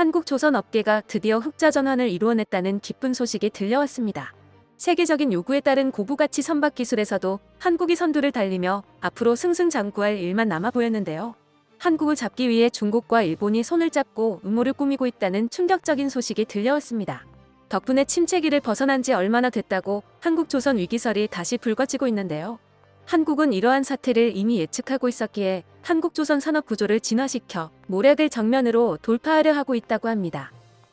한국 조선 업계가 드디어 흑자 전환을 이루어냈다는 기쁜 소식이 들려왔습니다. 세계적인 요구에 따른 고부가치 선박 기술에서도 한국이 선두를 달리며 앞으로 승승장구할 일만 남아 보였는데요. 한국을 잡기 위해 중국과 일본이 손을 잡고 음모를 꾸미고 있다는 충격적인 소식이 들려왔습니다. 덕분에 침체기를 벗어난 지 얼마나 됐다고 한국 조선 위기설이 다시 불거지고 있는데요. 한국은 이러한 사태를 이미 예측하고 있었기에 한국조선 산업 구조를 진화시켜 모략을 정면으로 돌파하려 하고 있다고 합니다.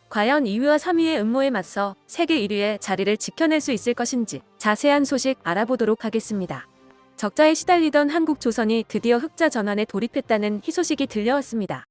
과연 2위와 3위의 음모에 맞서 세계 1위의 자리를 지켜낼 수 있을 것인지 자세한 소식 알아보도록 하겠습니다. 적자에 시달리던 한국조선이 드디어 흑자 전환에 돌입했다는 희소식이 들려왔습니다.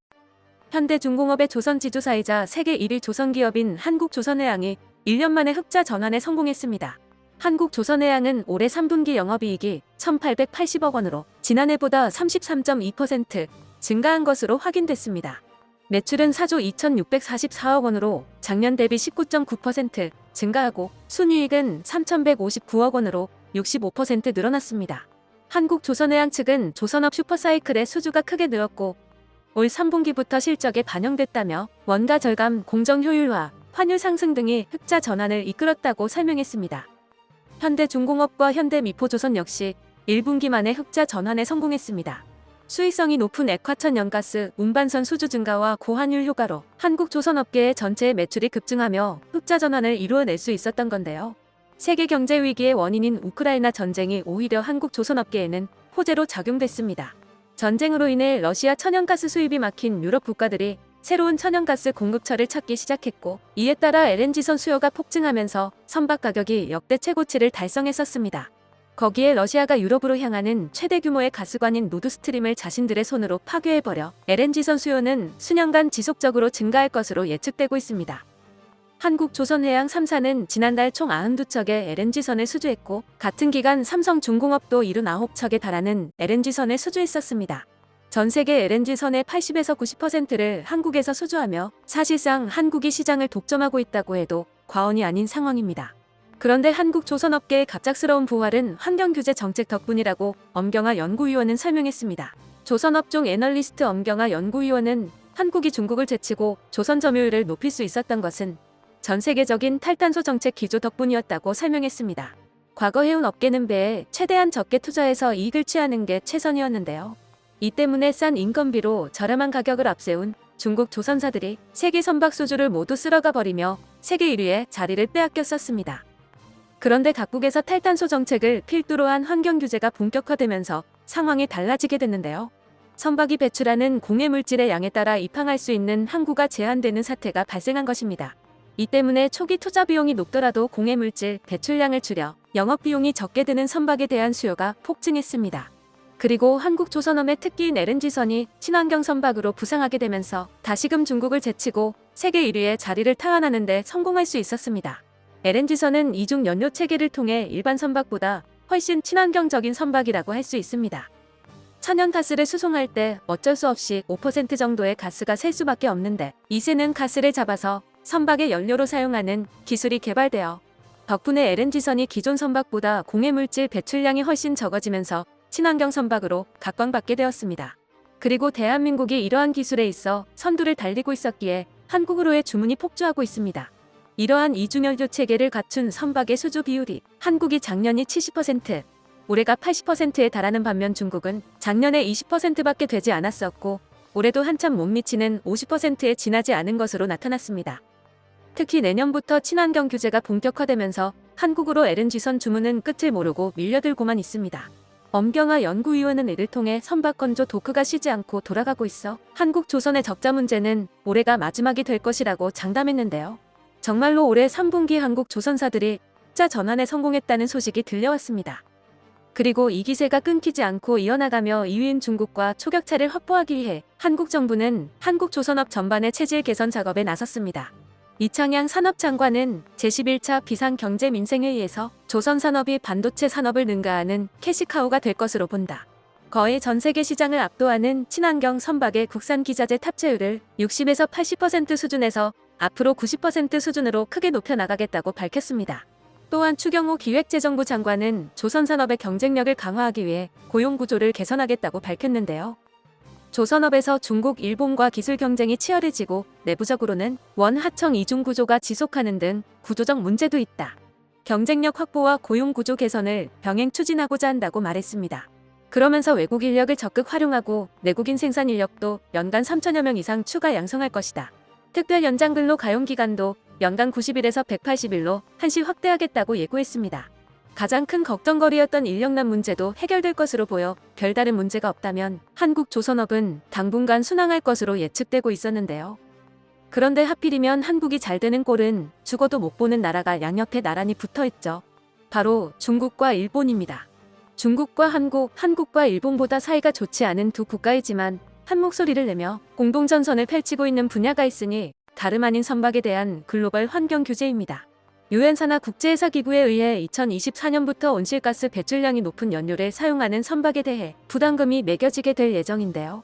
현대중공업의 조선지주사이자 세계 1위 조선기업인 한국조선해양이 1년 만에 흑자 전환에 성공했습니다. 한국조선해양은 올해 3분기 영업이익이 1,880억 원으로 지난해보다 33.2% 증가한 것으로 확인됐습니다. 매출은 4조 2,644억 원으로 작년 대비 19.9% 증가하고 순이익은 3,159억 원으로 65% 늘어났습니다. 한국조선해양 측은 조선업 슈퍼사이클의 수주가 크게 늘었고 올 3분기부터 실적에 반영됐다며 원가 절감, 공정 효율화, 환율 상승 등이 흑자 전환을 이끌었다고 설명했습니다. 현대중공업과 현대미포조선 역시 1분기 만에 흑자 전환에 성공했습니다. 수익성이 높은 액화천 연가스 운반선 수주 증가와 고환율 효과로 한국 조선업계의 전체 매출이 급증하며 흑자 전환을 이루어낼 수 있었던 건데요. 세계 경제 위기의 원인인 우크라이나 전쟁이 오히려 한국 조선업계에는 호재로 작용됐습니다. 전쟁으로 인해 러시아 천연가스 수입이 막힌 유럽 국가들이 새로운 천연가스 공급처를 찾기 시작했고 이에 따라 LNG선 수요가 폭증하면서 선박 가격이 역대 최고치를 달성했었습니다. 거기에 러시아가 유럽으로 향하는 최대 규모의 가스관인 노드스트림을 자신들의 손으로 파괴해버려 LNG선 수요는 수년간 지속적으로 증가할 것으로 예측되고 있습니다. 한국조선해양 3사는 지난달 총 92척의 LNG선을 수주했고 같은 기간 삼성중공업도 79척에 달하는 LNG선을 수주했었습니다. 전 세계 LNG선의 80에서 90%를 한국에서 수주하며 사실상 한국이 시장을 독점하고 있다고 해도 과언이 아닌 상황입니다. 그런데 한국 조선업계의 갑작스러운 부활은 환경규제 정책 덕분이라고 엄경화 연구위원은 설명했습니다. 조선업종 애널리스트 엄경화 연구위원은 한국이 중국을 제치고 조선 점유율을 높일 수 있었던 것은 전 세계적인 탈탄소 정책 기조 덕분이었다고 설명했습니다. 과거 해운 업계는 배에 최대한 적게 투자해서 이익을 취하는 게 최선이었는데요. 이 때문에 싼 인건비로 저렴한 가격을 앞세운 중국 조선사들이 세계 선박 수주를 모두 쓸어가 버리며 세계 1위의 자리를 빼앗겼었습니다. 그런데 각국에서 탈탄소 정책을 필두로 한 환경 규제가 본격화되면서 상황이 달라지게 됐는데요. 선박이 배출하는 공해 물질의 양에 따라 입항할 수 있는 항구가 제한되는 사태가 발생한 것입니다. 이 때문에 초기 투자 비용이 높더라도 공해 물질 배출량을 줄여 영업 비용이 적게 드는 선박에 대한 수요가 폭증했습니다. 그리고 한국 조선업의 특기인 LNG선이 친환경 선박으로 부상하게 되면서 다시금 중국을 제치고 세계 1위의 자리를 탈환하는 데 성공할 수 있었습니다. LNG선은 이중 연료 체계를 통해 일반 선박보다 훨씬 친환경적인 선박이라고 할 수 있습니다. 천연가스를 수송할 때 어쩔 수 없이 5% 정도의 가스가 셀 수밖에 없는데 이새는 가스를 잡아서 선박의 연료로 사용하는 기술이 개발되어 덕분에 LNG선이 기존 선박보다 공해물질 배출량이 훨씬 적어지면서 친환경 선박으로 각광받게 되었습니다. 그리고 대한민국이 이러한 기술에 있어 선두를 달리고 있었기에 한국으로의 주문이 폭주하고 있습니다. 이러한 이중연료 체계를 갖춘 선박의 수주 비율이 한국이 작년이 70%, 올해가 80%에 달하는 반면 중국은 작년에 20%밖에 되지 않았었고 올해도 한참 못 미치는 50%에 지나지 않은 것으로 나타났습니다. 특히 내년부터 친환경 규제가 본격화되면서 한국으로 LNG선 주문은 끝을 모르고 밀려들고만 있습니다. 엄경화 연구위원은 이를 통해 선박 건조 도크가 쉬지 않고 돌아가고 있어 한국 조선의 적자 문제는 올해가 마지막이 될 것이라고 장담했는데요. 정말로 올해 3분기 한국 조선사들이 흑자 전환에 성공했다는 소식이 들려왔습니다. 그리고 이 기세가 끊기지 않고 이어나가며 2위인 중국과 초격차를 확보하기 위해 한국 정부는 한국 조선업 전반의 체질 개선 작업에 나섰습니다. 이창양 산업장관은 제11차 비상경제민생회의에서 조선산업이 반도체 산업을 능가하는 캐시카우가 될 것으로 본다. 거의 전 세계 시장을 압도하는 친환경 선박의 국산 기자재 탑재율을 60에서 80% 수준에서 앞으로 90% 수준으로 크게 높여나가겠다고 밝혔습니다. 또한 추경호 기획재정부 장관은 조선산업의 경쟁력을 강화하기 위해 고용구조를 개선하겠다고 밝혔는데요. 조선업에서 중국, 일본과 기술 경쟁이 치열해지고 내부적으로는 원하청 이중 구조가 지속하는 등 구조적 문제도 있다. 경쟁력 확보와 고용 구조 개선을 병행 추진하고자 한다고 말했습니다. 그러면서 외국 인력을 적극 활용하고 내국인 생산 인력도 연간 3천여 명 이상 추가 양성할 것이다. 특별 연장 근로 가용 기간도 연간 90일에서 180일로 한시 확대하겠다고 예고했습니다. 가장 큰 걱정거리였던 인력난 문제도 해결될 것으로 보여 별다른 문제가 없다면 한국 조선업은 당분간 순항할 것으로 예측되고 있었는데요. 그런데 하필이면 한국이 잘 되는 꼴은 죽어도 못 보는 나라가 양옆에 나란히 붙어 있죠. 바로 중국과 일본입니다. 중국과 한국, 한국과 일본보다 사이가 좋지 않은 두 국가이지만 한 목소리를 내며 공동전선을 펼치고 있는 분야가 있으니 다름 아닌 선박에 대한 글로벌 환경 규제입니다. 유엔 산하 국제회사 기구에 의해 2024년부터 온실가스 배출량이 높은 연료를 사용하는 선박에 대해 부담금이 매겨지게 될 예정인데요.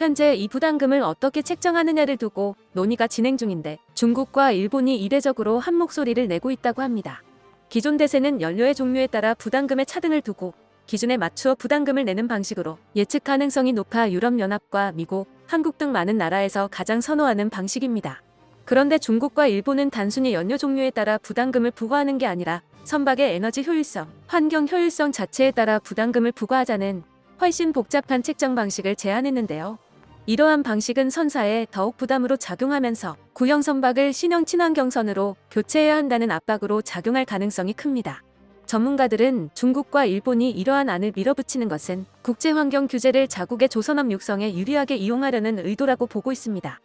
현재 이 부담금을 어떻게 책정하느냐를 두고 논의가 진행 중인데 중국과 일본이 이례적으로 한 목소리를 내고 있다고 합니다. 기존 대세는 연료의 종류에 따라 부담금의 차등을 두고 기준에 맞추어 부담금을 내는 방식으로 예측 가능성이 높아 유럽연합과 미국, 한국 등 많은 나라에서 가장 선호하는 방식입니다. 그런데 중국과 일본은 단순히 연료 종류에 따라 부담금을 부과하는 게 아니라 선박의 에너지 효율성, 환경 효율성 자체에 따라 부담금을 부과하자는 훨씬 복잡한 책정 방식을 제안했는데요. 이러한 방식은 선사에 더욱 부담으로 작용하면서 구형 선박을 신형 친환경선으로 교체해야 한다는 압박으로 작용할 가능성이 큽니다. 전문가들은 중국과 일본이 이러한 안을 밀어붙이는 것은 국제환경 규제를 자국의 조선업 육성에 유리하게 이용하려는 의도라고 보고 있습니다.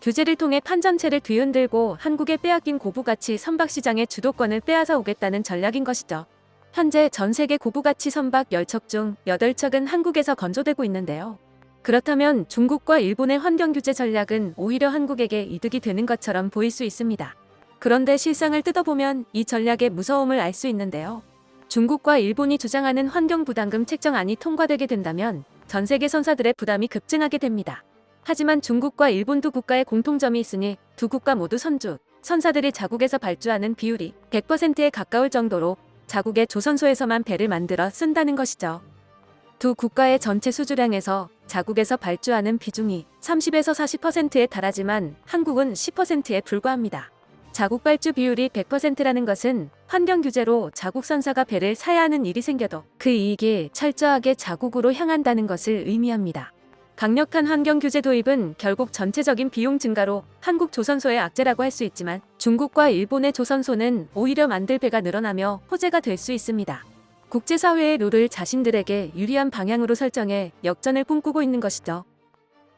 규제를 통해 판 전체를 뒤흔들고 한국에 빼앗긴 고부가치 선박 시장의 주도권을 빼앗아 오겠다는 전략인 것이죠. 현재 전 세계 고부가치 선박 10척 중 8척은 한국에서 건조되고 있는데요. 그렇다면 중국과 일본의 환경 규제 전략은 오히려 한국에게 이득이 되는 것처럼 보일 수 있습니다. 그런데 실상을 뜯어보면 이 전략의 무서움을 알 수 있는데요. 중국과 일본이 주장하는 환경 부담금 책정안이 통과되게 된다면 전 세계 선사들의 부담이 급증하게 됩니다. 하지만 중국과 일본 두 국가의 공통점이 있으니 두 국가 모두 선주, 선사들이 자국에서 발주하는 비율이 100%에 가까울 정도로 자국의 조선소에서만 배를 만들어 쓴다는 것이죠. 두 국가의 전체 수주량에서 자국에서 발주하는 비중이 30에서 40%에 달하지만 한국은 10%에 불과합니다. 자국 발주 비율이 100%라는 것은 환경 규제로 자국 선사가 배를 사야 하는 일이 생겨도 그 이익이 철저하게 자국으로 향한다는 것을 의미합니다. 강력한 환경 규제 도입은 결국 전체적인 비용 증가로 한국 조선소의 악재라고 할 수 있지만 중국과 일본의 조선소는 오히려 만들 배가 늘어나며 호재가 될 수 있습니다. 국제사회의 룰을 자신들에게 유리한 방향으로 설정해 역전을 꿈꾸고 있는 것이죠.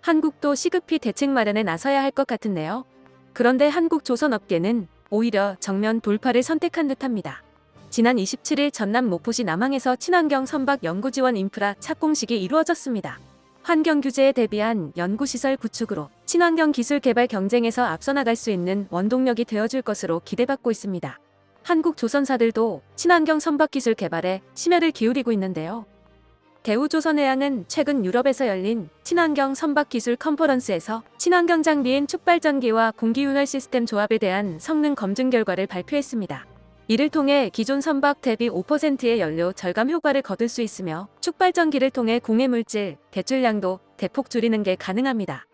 한국도 시급히 대책 마련에 나서야 할 것 같은데요. 그런데 한국 조선업계는 오히려 정면 돌파를 선택한 듯합니다. 지난 27일 전남 모포시 남항에서 친환경 선박 연구 지원 인프라 착공식이 이루어졌습니다. 환경 규제에 대비한 연구시설 구축으로 친환경 기술 개발 경쟁에서 앞서 나갈 수 있는 원동력이 되어줄 것으로 기대받고 있습니다. 한국 조선사들도 친환경 선박 기술 개발에 심혈을 기울이고 있는데요. 대우조선해양은 최근 유럽에서 열린 친환경 선박 기술 컨퍼런스에서 친환경 장비인 축발전기와 공기윤활 시스템 조합에 대한 성능 검증 결과를 발표했습니다. 이를 통해 기존 선박 대비 5%의 연료 절감 효과를 거둘 수 있으며 축발전기를 통해 공해물질 배출량도 대폭 줄이는 게 가능합니다.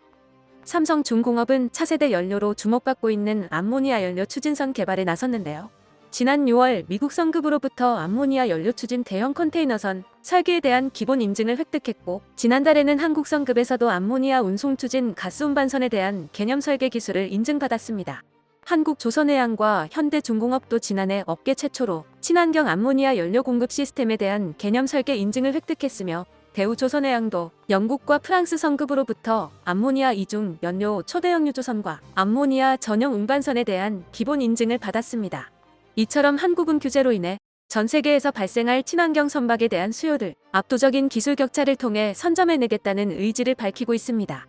삼성중공업은 차세대 연료로 주목받고 있는 암모니아 연료 추진선 개발에 나섰는데요. 지난 6월 미국 성급으로부터 암모니아 연료 추진 대형 컨테이너선 설계에 대한 기본 인증을 획득했고 지난달에는 한국 성급에서도 암모니아 운송 추진 가스 운반선에 대한 개념 설계 기술을 인증받았습니다. 한국조선해양과 현대중공업도 지난해 업계 최초로 친환경 암모니아 연료 공급 시스템에 대한 개념 설계 인증을 획득했으며 대우조선해양도 영국과 프랑스 성급으로부터 암모니아 이중 연료 초대형 유조선과 암모니아 전용 운반선에 대한 기본 인증을 받았습니다. 이처럼 한국은 규제로 인해 전 세계에서 발생할 친환경 선박에 대한 수요를 압도적인 기술 격차를 통해 선점해내겠다는 의지를 밝히고 있습니다.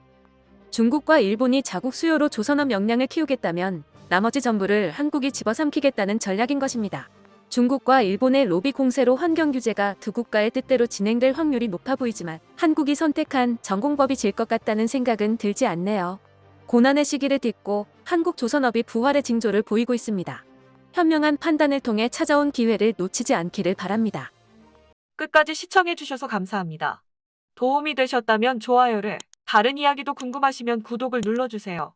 중국과 일본이 자국 수요로 조선업 역량을 키우겠다면 나머지 전부를 한국이 집어삼키겠다는 전략인 것입니다. 중국과 일본의 로비 공세로 환경 규제가 두 국가의 뜻대로 진행될 확률이 높아 보이지만 한국이 선택한 전공법이 질 것 같다는 생각은 들지 않네요. 고난의 시기를 딛고 한국 조선업이 부활의 징조를 보이고 있습니다. 현명한 판단을 통해 찾아온 기회를 놓치지 않기를 바랍니다. 끝까지 시청해주셔서 감사합니다. 도움이 되셨다면 좋아요를, 다른 이야기도 궁금하시면 구독을 눌러주세요.